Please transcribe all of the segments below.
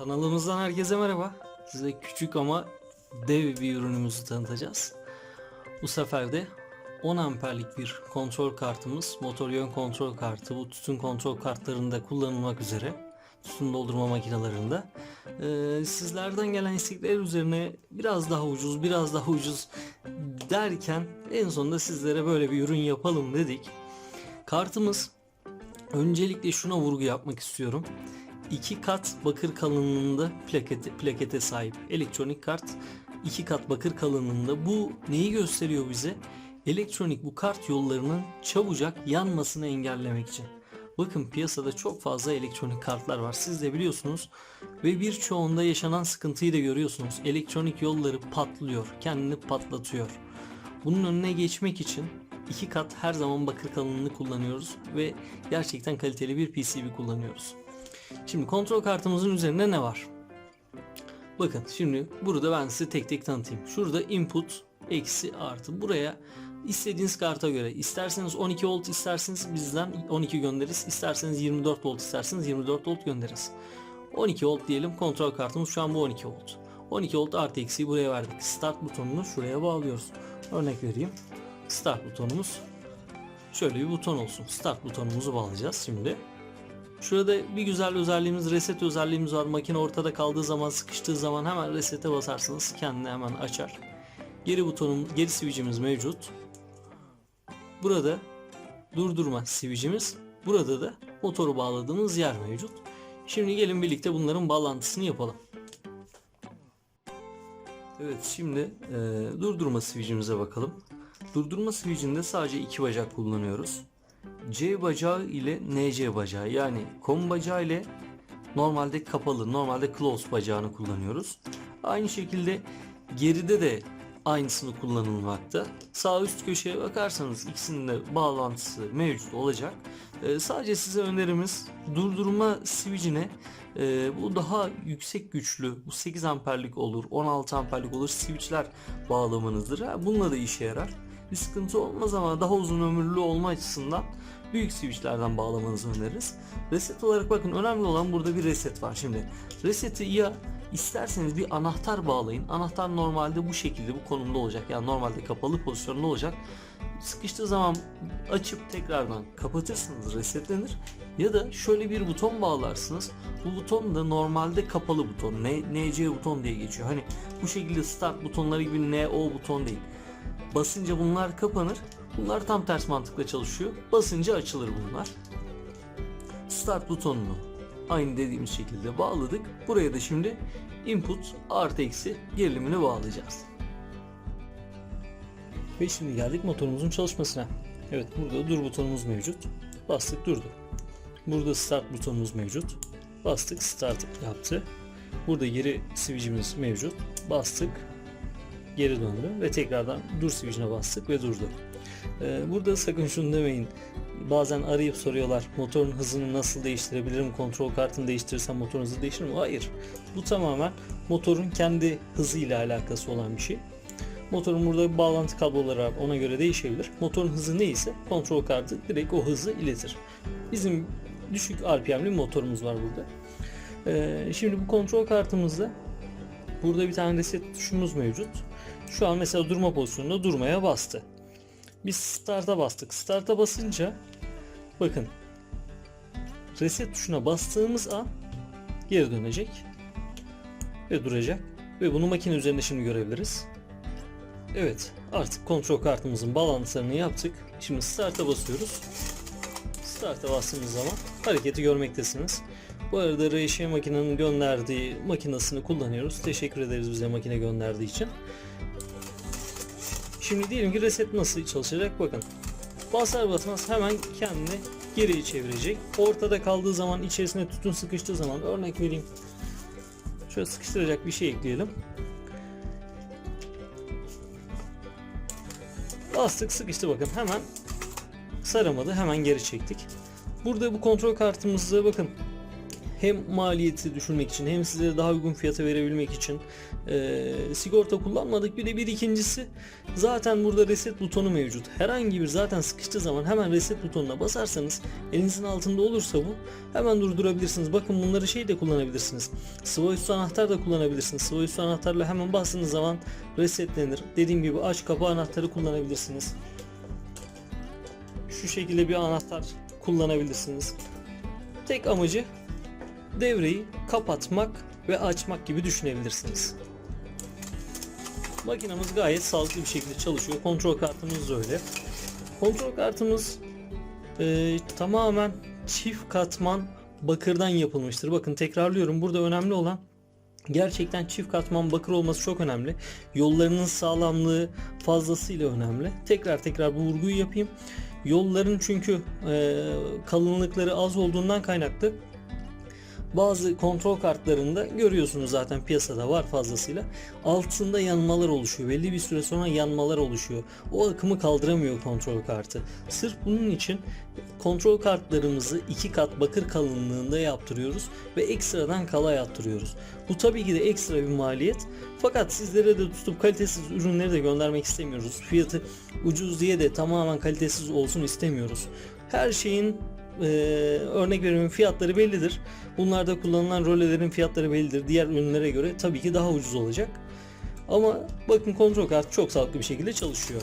Kanalımızdan herkese merhaba. Size küçük ama dev bir ürünümüzü tanıtacağız. Bu sefer de 10 amperlik bir kontrol kartımız, motor yön kontrol kartı. Bu tütün kontrol kartlarında kullanılmak üzere. Tütün doldurma makinelerinde. Ee, sizlerden gelen istekler üzerine biraz daha ucuz, biraz daha ucuz derken en sonunda sizlere böyle bir ürün yapalım dedik. Kartımız Öncelikle şuna vurgu yapmak istiyorum. İki kat bakır kalınlığında plakete, plakete sahip elektronik kart. iki kat bakır kalınlığında. Bu neyi gösteriyor bize? Elektronik bu kart yollarının çabucak yanmasını engellemek için. Bakın piyasada çok fazla elektronik kartlar var. Siz de biliyorsunuz ve birçoğunda yaşanan sıkıntıyı da görüyorsunuz. Elektronik yolları patlıyor, kendini patlatıyor. Bunun önüne geçmek için iki kat her zaman bakır kalınlığını kullanıyoruz ve gerçekten kaliteli bir PCB kullanıyoruz. Şimdi kontrol kartımızın üzerinde ne var? Bakın şimdi burada ben size tek tek tanıtayım. Şurada input eksi artı buraya istediğiniz karta göre isterseniz 12 volt isterseniz bizden 12 göndeririz. isterseniz 24 volt isterseniz 24 volt göndeririz. 12 volt diyelim kontrol kartımız şu an bu 12 volt. 12 volt artı eksiği buraya verdik. Start butonunu şuraya bağlıyoruz. Örnek vereyim. Start butonumuz şöyle bir buton olsun. Start butonumuzu bağlayacağız şimdi. Şurada bir güzel özelliğimiz reset özelliğimiz var. Makine ortada kaldığı zaman sıkıştığı zaman hemen resete basarsınız kendini hemen açar. Geri butonum geri switch'imiz mevcut. Burada durdurma switch'imiz. Burada da motoru bağladığımız yer mevcut. Şimdi gelin birlikte bunların bağlantısını yapalım. Evet şimdi e, durdurma switch'imize bakalım. Durdurma switch'inde sadece iki bacak kullanıyoruz. C bacağı ile NC bacağı yani kom bacağı ile normalde kapalı normalde close bacağını kullanıyoruz. Aynı şekilde geride de aynısını kullanılmakta. Sağ üst köşeye bakarsanız ikisinin de bağlantısı mevcut olacak. Ee, sadece size önerimiz durdurma switch'ine e, bu daha yüksek güçlü bu 8 amperlik olur 16 amperlik olur switch'ler bağlamanızdır. Ha, bununla da işe yarar. Bir sıkıntı olmaz ama daha uzun ömürlü olma açısından büyük switchlerden bağlamanızı öneririz. Reset olarak bakın önemli olan burada bir reset var. Şimdi reseti ya isterseniz bir anahtar bağlayın. Anahtar normalde bu şekilde bu konumda olacak. Yani normalde kapalı pozisyonda olacak. Sıkıştığı zaman açıp tekrardan kapatırsınız resetlenir. Ya da şöyle bir buton bağlarsınız. Bu buton da normalde kapalı buton. N, NC buton diye geçiyor. Hani bu şekilde start butonları gibi NO buton değil. Basınca bunlar kapanır. Bunlar tam ters mantıkla çalışıyor. Basınca açılır bunlar. Start butonunu aynı dediğimiz şekilde bağladık. Buraya da şimdi input artı eksi gerilimini bağlayacağız. Ve şimdi geldik motorumuzun çalışmasına. Evet burada dur butonumuz mevcut. Bastık durdu. Burada start butonumuz mevcut. Bastık start yaptı. Burada geri switch'imiz mevcut. Bastık geri döndü ve tekrardan dur switch'ine bastık ve durdu. Ee, burada sakın şunu demeyin. Bazen arayıp soruyorlar motorun hızını nasıl değiştirebilirim? Kontrol kartını değiştirirsem motorun hızı değişir mi? Hayır. Bu tamamen motorun kendi hızıyla alakası olan bir şey. Motorun burada bir bağlantı kabloları var. Ona göre değişebilir. Motorun hızı neyse kontrol kartı direkt o hızı iletir. Bizim düşük RPM'li motorumuz var burada. Ee, şimdi bu kontrol kartımızda burada bir tane reset tuşumuz mevcut. Şu an mesela durma pozisyonunda durmaya bastı. Biz start'a bastık. Start'a basınca bakın reset tuşuna bastığımız an geri dönecek ve duracak ve bunu makine üzerinde şimdi görebiliriz. Evet artık kontrol kartımızın bağlantılarını yaptık. Şimdi start'a basıyoruz. Start'a bastığımız zaman hareketi görmektesiniz. Bu arada RŞ makinenin gönderdiği makinesini kullanıyoruz. Teşekkür ederiz bize makine gönderdiği için. Şimdi diyelim ki reset nasıl çalışacak bakın. Basar basmaz hemen kendini geriye çevirecek. Ortada kaldığı zaman içerisine tütün sıkıştığı zaman örnek vereyim. Şöyle sıkıştıracak bir şey ekleyelim. Bastık sıkıştı bakın hemen saramadı hemen geri çektik. Burada bu kontrol kartımızda bakın hem maliyeti düşürmek için hem size daha uygun fiyata verebilmek için e, sigorta kullanmadık. Bir de bir ikincisi zaten burada reset butonu mevcut. Herhangi bir zaten sıkıştığı zaman hemen reset butonuna basarsanız elinizin altında olursa bu hemen durdurabilirsiniz. Bakın bunları şey de kullanabilirsiniz. Sıva üstü anahtar da kullanabilirsiniz. Sıva üstü anahtarla hemen bastığınız zaman resetlenir. Dediğim gibi aç kapı anahtarı kullanabilirsiniz. Şu şekilde bir anahtar kullanabilirsiniz. Tek amacı devreyi kapatmak ve açmak gibi düşünebilirsiniz. Makinamız gayet sağlıklı bir şekilde çalışıyor. Kontrol kartımız da öyle. Kontrol kartımız e, tamamen çift katman bakırdan yapılmıştır. Bakın tekrarlıyorum. Burada önemli olan gerçekten çift katman bakır olması çok önemli. Yollarının sağlamlığı fazlasıyla önemli. Tekrar tekrar bu vurguyu yapayım. Yolların çünkü e, kalınlıkları az olduğundan kaynaklı bazı kontrol kartlarında görüyorsunuz zaten piyasada var fazlasıyla. Altında yanmalar oluşuyor. Belli bir süre sonra yanmalar oluşuyor. O akımı kaldıramıyor kontrol kartı. Sırf bunun için kontrol kartlarımızı iki kat bakır kalınlığında yaptırıyoruz ve ekstradan kala yaptırıyoruz. Bu tabii ki de ekstra bir maliyet. Fakat sizlere de tutup kalitesiz ürünleri de göndermek istemiyoruz. Fiyatı ucuz diye de tamamen kalitesiz olsun istemiyoruz. Her şeyin e, örnek veriyorum fiyatları bellidir. Bunlarda kullanılan rolelerin fiyatları bellidir. Diğer ürünlere göre tabii ki daha ucuz olacak. Ama bakın kontrol kartı çok sağlıklı bir şekilde çalışıyor.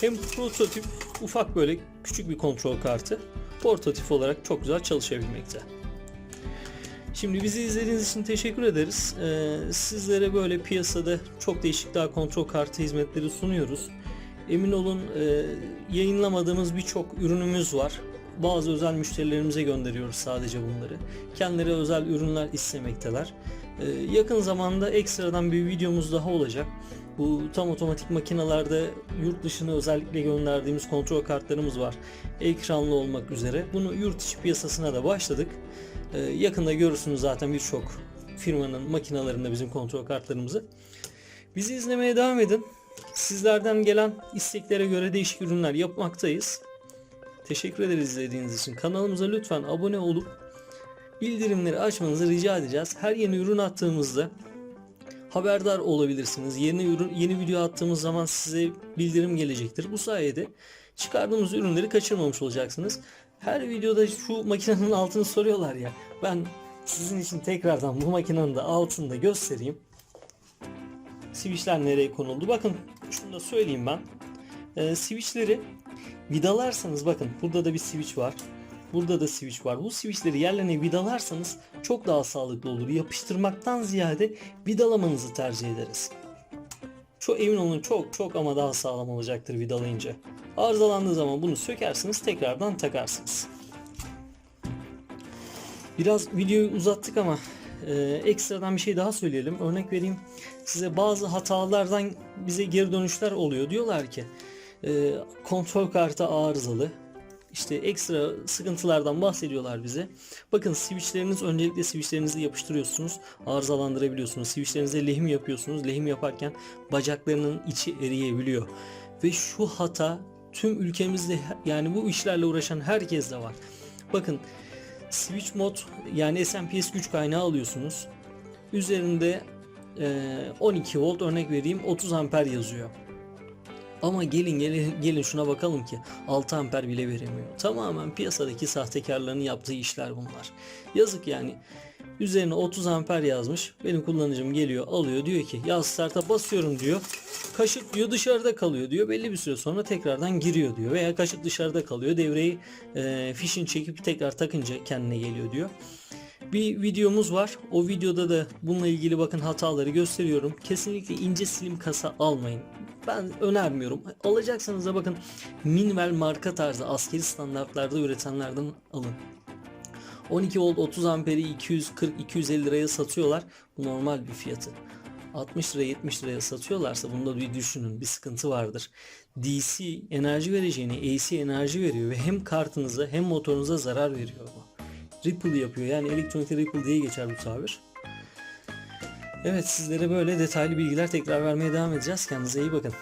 Hem prototip ufak böyle küçük bir kontrol kartı portatif olarak çok güzel çalışabilmekte. Şimdi bizi izlediğiniz için teşekkür ederiz. Ee, sizlere böyle piyasada çok değişik daha kontrol kartı hizmetleri sunuyoruz. Emin olun e, yayınlamadığımız birçok ürünümüz var. Bazı özel müşterilerimize gönderiyoruz sadece bunları. Kendileri özel ürünler istemekteler. E, yakın zamanda ekstradan bir videomuz daha olacak. Bu tam otomatik makinalarda yurt dışına özellikle gönderdiğimiz kontrol kartlarımız var. Ekranlı olmak üzere. Bunu yurt içi piyasasına da başladık. E, yakında görürsünüz zaten birçok firmanın makinalarında bizim kontrol kartlarımızı. Bizi izlemeye devam edin. Sizlerden gelen isteklere göre değişik ürünler yapmaktayız. Teşekkür ederiz izlediğiniz için. Kanalımıza lütfen abone olup bildirimleri açmanızı rica edeceğiz. Her yeni ürün attığımızda haberdar olabilirsiniz. Yeni ürün, yeni video attığımız zaman size bildirim gelecektir. Bu sayede çıkardığımız ürünleri kaçırmamış olacaksınız. Her videoda şu makinenin altını soruyorlar ya. Ben sizin için tekrardan bu makinenin de altını da göstereyim. Switchler nereye konuldu? Bakın şunu da söyleyeyim ben. Ee, switchleri vidalarsanız bakın burada da bir switch var. Burada da switch var. Bu switchleri yerlerine vidalarsanız çok daha sağlıklı olur. Yapıştırmaktan ziyade vidalamanızı tercih ederiz. Çok emin olun çok çok ama daha sağlam olacaktır vidalayınca. Arızalandığı zaman bunu sökersiniz tekrardan takarsınız. Biraz videoyu uzattık ama e, ekstradan bir şey daha söyleyelim. Örnek vereyim size bazı hatalardan bize geri dönüşler oluyor. Diyorlar ki e, kontrol kartı arızalı. İşte ekstra sıkıntılardan bahsediyorlar bize. Bakın switchleriniz öncelikle switchlerinizi yapıştırıyorsunuz. Arızalandırabiliyorsunuz. Switchlerinize lehim yapıyorsunuz. Lehim yaparken bacaklarının içi eriyebiliyor. Ve şu hata tüm ülkemizde yani bu işlerle uğraşan herkes de var. Bakın switch mod yani SMPS güç kaynağı alıyorsunuz. Üzerinde e, 12 volt örnek vereyim 30 amper yazıyor. Ama gelin gelin gelin şuna bakalım ki 6 amper bile veremiyor. Tamamen piyasadaki sahtekarların yaptığı işler bunlar. Yazık yani. Üzerine 30 amper yazmış. Benim kullanıcım geliyor alıyor diyor ki ya start'a basıyorum diyor. Kaşık diyor dışarıda kalıyor diyor. Belli bir süre sonra tekrardan giriyor diyor. Veya kaşık dışarıda kalıyor. Devreyi e, fişini çekip tekrar takınca kendine geliyor diyor. Bir videomuz var. O videoda da bununla ilgili bakın hataları gösteriyorum. Kesinlikle ince silim kasa almayın. Ben önermiyorum. Alacaksanız da bakın Minwell marka tarzı askeri standartlarda üretenlerden alın. 12 volt 30 amperi 240-250 liraya satıyorlar. Bu normal bir fiyatı. 60 lira 70 liraya satıyorlarsa bunda bir düşünün bir sıkıntı vardır. DC enerji vereceğini AC enerji veriyor ve hem kartınıza hem motorunuza zarar veriyor bu. Ripple yapıyor yani elektronik ripple diye geçer bu tabir. Evet sizlere böyle detaylı bilgiler tekrar vermeye devam edeceğiz. Kendinize iyi bakın.